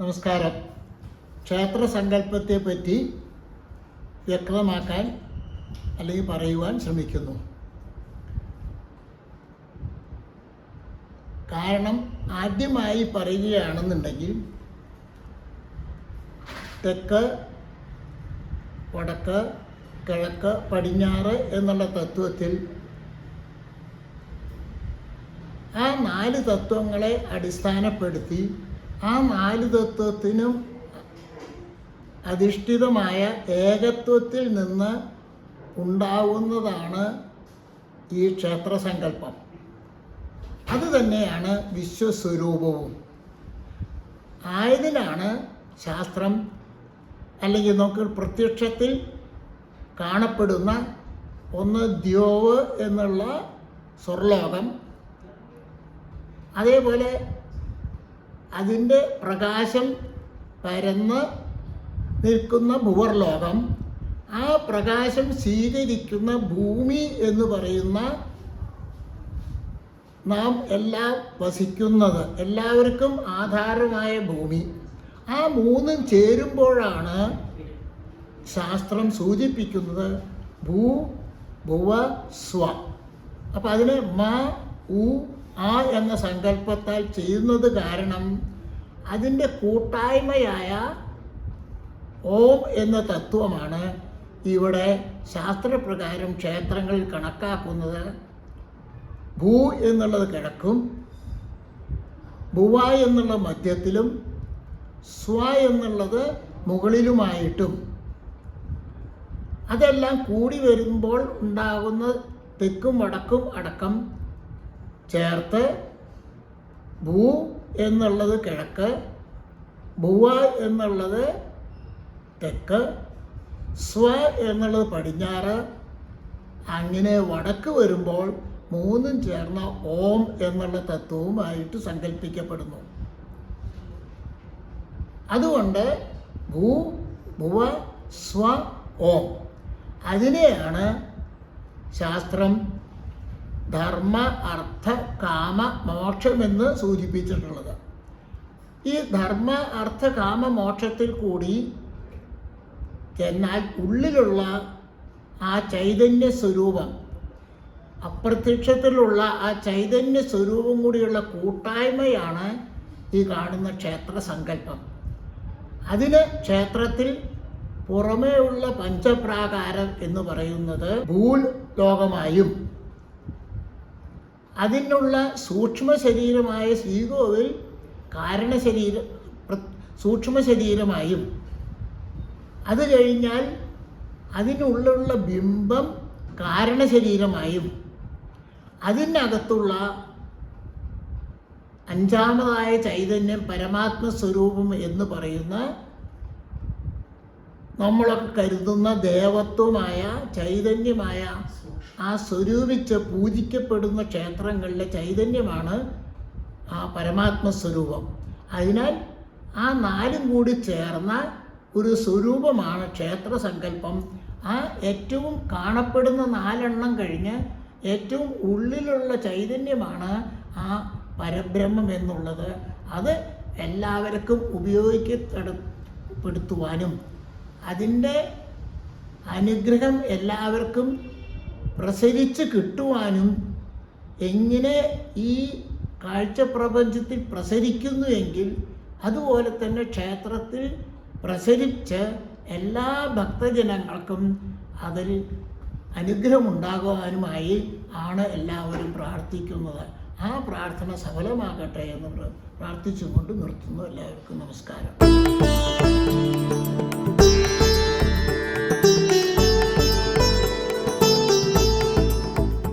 നമസ്കാരം. ക്ഷേത്ര സങ്കല്പത്തെ പറ്റി വ്യക്തമാക്കാൻ അല്ലെങ്കിൽ പറയുവാൻ ശ്രമിക്കുന്നു. കാരണം ആദ്യമായി പറയുകയാണെന്നുണ്ടെങ്കിൽ തെക്ക് വടക്ക് കിഴക്ക് പടിഞ്ഞാറ് എന്നുള്ള തത്വത്തിൽ ആ നാല് തത്വങ്ങളെ അടിസ്ഥാനപ്പെടുത്തി ആ നാല് തത്വത്തിനും അധിഷ്ഠിതമായ ഏകത്വത്തിൽ നിന്ന് ഉണ്ടാവുന്നതാണ് ഈ ക്ഷേത്രസങ്കല്പം. അത് തന്നെയാണ് വിശ്വസ്വരൂപവും. ആയതിനാണ് ശാസ്ത്രം അല്ലെങ്കിൽ നമുക്ക് പ്രത്യക്ഷത്തിൽ കാണപ്പെടുന്ന ഒന്ന് ദ്യോവ് എന്നുള്ള സ്വർലോകം. അതേപോലെ അതിന്റെ പ്രകാശം പരന്ന് നിൽക്കുന്ന ഭുവർലോകം ആ പ്രകാശം സ്വീകരിക്കുന്ന ഭൂമി എന്ന് പറയുന്ന നാം എല്ലാം വസിക്കുന്നത് എല്ലാവർക്കും ആധാരമായ ഭൂമി. ആ മൂന്നും ചേരുമ്പോഴാണ് ശാസ്ത്രം സൂചിപ്പിക്കുന്നത് ഭൂ ഭുവ സ്വ. അപ്പം അതിനെ മ ഉ ആ എന്ന സങ്കല്പത്താൽ ചെയ്യുന്നത് കാരണം അതിന്റെ കൂട്ടായ്മയായ ഓം എന്ന തത്വമാണ് ഇവിടെ ശാസ്ത്രപ്രകാരം ക്ഷേത്രങ്ങളിൽ കണക്കാക്കുന്നത്. ഭൂ എന്നുള്ളത് കിഴക്കും ഭുവ എന്നുള്ള മധ്യത്തിലും സ്വ എന്നുള്ളത് മുകളിലുമായിട്ടും. അതെല്ലാം കൂടി വരുമ്പോൾ ഉണ്ടാകുന്ന തെക്കും വടക്കും അടക്കം ചേർത്ത് ഭൂ എന്നുള്ളത് കിഴക്ക് ഭുവ എന്നുള്ളത് തെക്ക് സ്വ എന്നുള്ളത് പടിഞ്ഞാറ്. അങ്ങനെ വടക്ക് വരുമ്പോൾ മൂന്നും ചേർന്ന ഓം എന്നുള്ള തത്വവുമായിട്ട് സങ്കല്പിക്കപ്പെടുന്നു. അതുകൊണ്ട് ഭൂ ഭുവ സ്വ ഓം. അതിനെയാണ് ശാസ്ത്രം ധർമ്മ അർത്ഥ കാമ മോക്ഷമെന്ന് സൂചിപ്പിച്ചിട്ടുള്ളത്. ഈ ധർമ്മ അർത്ഥ കാമ മോക്ഷത്തിൽ കൂടി എന്നാൽ ഉള്ളിലുള്ള ആ ചൈതന്യ സ്വരൂപം അപ്രത്യക്ഷത്തിലുള്ള ആ ചൈതന്യ സ്വരൂപം കൂടിയുള്ള കൂട്ടായ്മയാണ് ഈ കാണുന്ന ക്ഷേത്ര സങ്കല്പം. അതിന് ക്ഷേത്രത്തിൽ പുറമേ ഉള്ള പഞ്ചപ്രാകാരം എന്ന് പറയുന്നത് ഭൂൽ ലോകമായും അതിനുള്ള സൂക്ഷ്മ ശരീരമായ ശ്രീകോവിൽ കാരണശരീര സൂക്ഷ്മ ശരീരമായും അത് കഴിഞ്ഞാൽ അതിനുള്ളിലുള്ള ബിംബം കാരണശരീരമായും. അതിനകത്തുള്ള അഞ്ചാമതായ ചൈതന്യം പരമാത്മ സ്വരൂപം എന്ന് പറയുന്ന നമ്മളൊക്കെ കരുതുന്ന ദേവത്വമായ ചൈതന്യമായ ആ സ്വരൂപിച്ച് പൂജിക്കപ്പെടുന്ന ക്ഷേത്രങ്ങളിലെ ചൈതന്യമാണ് ആ പരമാത്മ സ്വരൂപം അതിനാൽ ആ നാലും കൂടി ചേർന്ന ഒരു സ്വരൂപമാണ് ക്ഷേത്ര സങ്കല്പം ആ ഏറ്റവും കാണപ്പെടുന്ന നാലെണ്ണം കഴിഞ്ഞ് ഏറ്റവും ഉള്ളിലുള്ള ചൈതന്യമാണ് ആ പരബ്രഹ്മം എന്നുള്ളത്. അത് എല്ലാവർക്കും ഉപയോഗിക്കപ്പെടുത്തുവാനും അതിന്റെ അനുഗ്രഹം എല്ലാവർക്കും പ്രസരിച്ച് കിട്ടുവാനും എങ്ങനെ ഈ കാഴ്ചപ്രപഞ്ചത്തിൽ പ്രസരിക്കുന്നു എങ്കിൽ അതുപോലെ തന്നെ ക്ഷേത്രത്തിൽ പ്രസരിച്ച് എല്ലാ ഭക്തജനങ്ങൾക്കും അതിൽ അനുഗ്രഹമുണ്ടാകുവാനുമായി ആണ് എല്ലാവരും പ്രാർത്ഥിക്കുന്നത്. ആ പ്രാർത്ഥന സഫലമാകട്ടെ എന്ന് പ്രാർത്ഥിച്ചുകൊണ്ട് നിർത്തുന്നു. എല്ലാവർക്കും നമസ്കാരം.